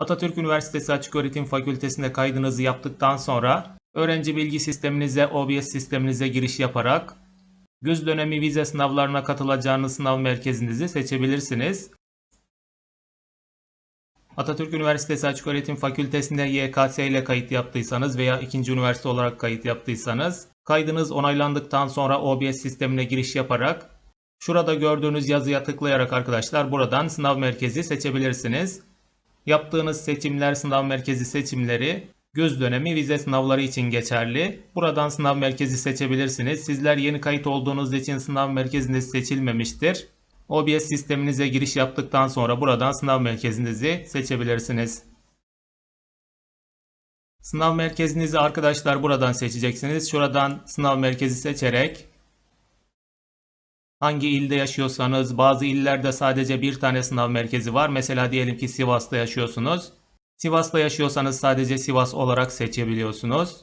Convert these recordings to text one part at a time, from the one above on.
Atatürk Üniversitesi Açıköğretim Fakültesinde kaydınızı yaptıktan sonra öğrenci bilgi sisteminize, OBS sisteminize giriş yaparak güz dönemi vize sınavlarına katılacağınız sınav merkezinizi seçebilirsiniz. Atatürk Üniversitesi Açıköğretim Fakültesinde YKS ile kayıt yaptıysanız veya ikinci üniversite olarak kayıt yaptıysanız kaydınız onaylandıktan sonra OBS sistemine giriş yaparak şurada gördüğünüz yazıya tıklayarak arkadaşlar buradan sınav merkezi seçebilirsiniz. Yaptığınız seçimler sınav merkezi seçimleri göz dönemi vize sınavları için geçerli. Buradan sınav merkezi seçebilirsiniz. Sizler yeni kayıt olduğunuz için sınav merkeziniz seçilmemiştir. OBS sisteminize giriş yaptıktan sonra buradan sınav merkezinizi seçebilirsiniz. Sınav merkezinizi arkadaşlar buradan seçeceksiniz. Şuradan sınav merkezi seçerek hangi ilde yaşıyorsanız bazı illerde sadece bir tane sınav merkezi var. Mesela diyelim ki Sivas'ta yaşıyorsunuz. Sivas'ta yaşıyorsanız sadece Sivas olarak seçebiliyorsunuz.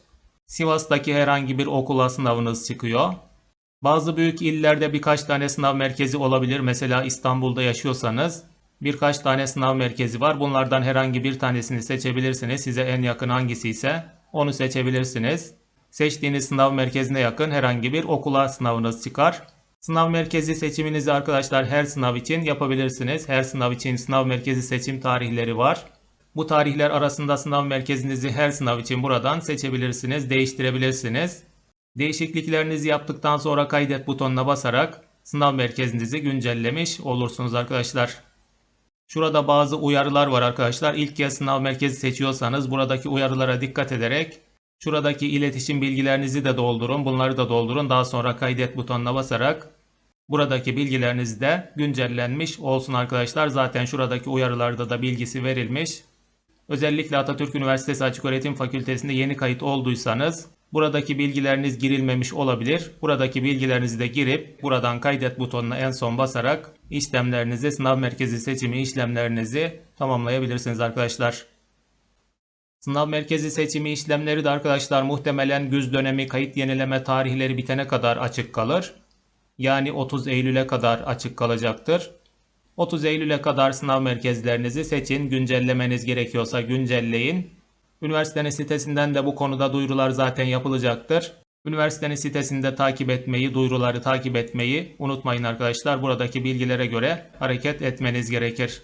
Sivas'taki herhangi bir okula sınavınız çıkıyor. Bazı büyük illerde birkaç tane sınav merkezi olabilir. Mesela İstanbul'da yaşıyorsanız birkaç tane sınav merkezi var. Bunlardan herhangi bir tanesini seçebilirsiniz. Size en yakın hangisi ise onu seçebilirsiniz. Seçtiğiniz sınav merkezine yakın herhangi bir okula sınavınız çıkar. Sınav merkezi seçiminizi arkadaşlar her sınav için yapabilirsiniz. Her sınav için sınav merkezi seçim tarihleri var. Bu tarihler arasında sınav merkezinizi her sınav için buradan seçebilirsiniz, değiştirebilirsiniz. Değişikliklerinizi yaptıktan sonra kaydet butonuna basarak sınav merkezinizi güncellemiş olursunuz arkadaşlar. Şurada bazı uyarılar var arkadaşlar. İlk kez sınav merkezi seçiyorsanız buradaki uyarılara dikkat ederek şuradaki iletişim bilgilerinizi de doldurun. Bunları da doldurun. Daha sonra kaydet butonuna basarak buradaki bilgileriniz de güncellenmiş olsun arkadaşlar. Zaten şuradaki uyarılarda da bilgisi verilmiş. Özellikle Atatürk Üniversitesi Açıköğretim Fakültesinde yeni kayıt olduysanız buradaki bilgileriniz girilmemiş olabilir. Buradaki bilgilerinizi de girip buradan kaydet butonuna en son basarak işlemlerinizi, sınav merkezi seçimi işlemlerinizi tamamlayabilirsiniz arkadaşlar. Sınav merkezi seçimi işlemleri de arkadaşlar muhtemelen güz dönemi kayıt yenileme tarihleri bitene kadar açık kalır. Yani 30 Eylül'e kadar açık kalacaktır. 30 Eylül'e kadar sınav merkezlerinizi seçin. Güncellemeniz gerekiyorsa güncelleyin. Üniversitenin sitesinden de bu konuda duyurular zaten yapılacaktır. Üniversitenin sitesinde takip etmeyi, duyuruları takip etmeyi unutmayın arkadaşlar. Buradaki bilgilere göre hareket etmeniz gerekir.